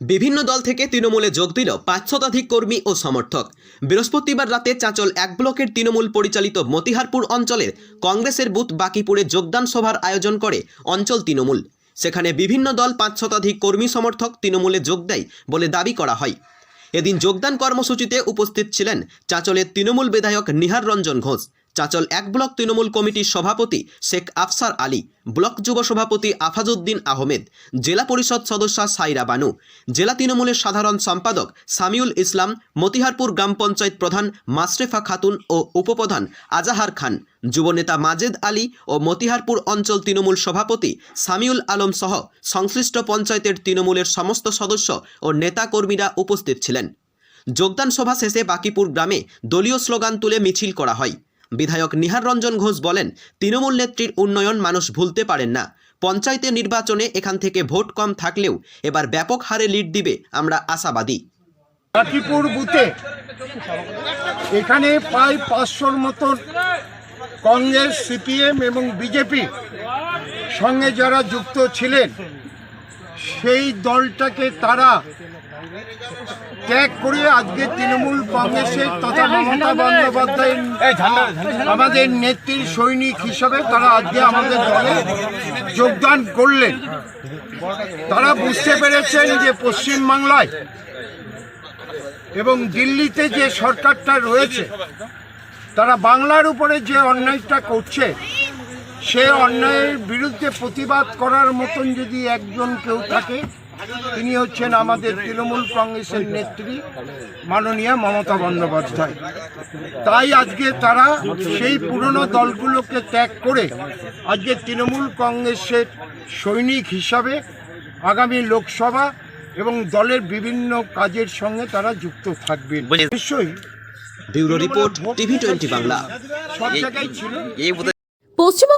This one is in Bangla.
বিভিন্ন দল থেকে তৃণমূলে যোগ দিল পাঁচ শতাধিক কর্মী ও সমর্থক। বৃহস্পতিবার রাতে চাঁচল এক ব্লকের তৃণমূল পরিচালিত মতিহারপুর অঞ্চলের কংগ্রেসের বুথ বাকিপুরে যোগদান সভার আয়োজন করে অঞ্চল তৃণমূল। সেখানে বিভিন্ন দল পাঁচ শতাধিক কর্মী সমর্থক তৃণমূলে যোগ দেয় বলে দাবি করা হয়। এদিন যোগদান কর্মসূচিতে উপস্থিত ছিলেন চাঁচলের তৃণমূল বিধায়ক নিহার রঞ্জন ঘোষ চাঁচল এক ব্লক তৃণমূল কমিটির সভাপতি শেখ আফসার আলী, ব্লক যুব সভাপতি আফাজউদ্দিন আহমেদ, জেলা পরিষদ সদস্য সাইরা বানু, জেলা তৃণমূলের সাধারণ সম্পাদক সামিউল ইসলাম, মতিহারপুর গ্রাম পঞ্চায়েত প্রধান মাসরেফা খাতুন ও উপপ্রধান আজাহার খান যুবনেতা মাজেদ আলী ও মতিহারপুর অঞ্চল তৃণমূল সভাপতি সামিউল আলম সহ সংশ্লিষ্ট পঞ্চায়েতের তৃণমূলের সমস্ত সদস্য ও নেতাকর্মীরা উপস্থিত ছিলেন। যোগদান সভা শেষে বাকিপুর গ্রামে দলীয় স্লোগান তুলে মিছিল করা হয়। বিধায়ক নিহার রঞ্জন ঘোষ বলেন, তৃণমূল নেত্রীর উন্নয়ন মানুষ ভুলতে পারেন না। পঞ্চায়েতের নির্বাচনে এখান থেকে ভোট কম থাকলেও এবার ব্যাপক হারে লিড দিবে আমরা আশাবাদী। বুথে এখানে প্রায় পাঁচশোর মতন কংগ্রেস, সিপিএম এবং বিজেপি সঙ্গে যারা যুক্ত ছিলেন, সেই দলটাকে তারা ত্যাগ করে আজকে তৃণমূল কংগ্রেসের তথা মমতা বন্দ্যোপাধ্যায়ের আমাদের নেত্রীর সৈনিক হিসাবে তারা আজকে আমাদের দলে যোগদান করলেন। তারা বুঝতে পেরেছেন যে পশ্চিমবাংলায় এবং দিল্লিতে যে সরকারটা রয়েছে তারা বাংলার উপরে যে অন্যায়টা করছে সে অন্যায়ের বিরুদ্ধে প্রতিবাদ করার মতন যদি একজন কেউ থাকে তিনি হচ্ছেন আমাদের তৃণমূল কংগ্রেসের নেত্রী মাননীয়া মমতা বন্দ্যোপাধ্যায়। তাই আজকে তারা সেই পুরনো দলগুলোকে ত্যাগ করে আজকে তৃণমূল কংগ্রেসের সৈনিক হিসাবে আগামী লোকসভা এবং দলের বিভিন্ন কাজের সঙ্গে তারা যুক্ত থাকবেন। নিশ্চয়ই bureau report TV twenty Bangla. সব জায়গায় ছিল। পশ্চিমবঙ্গ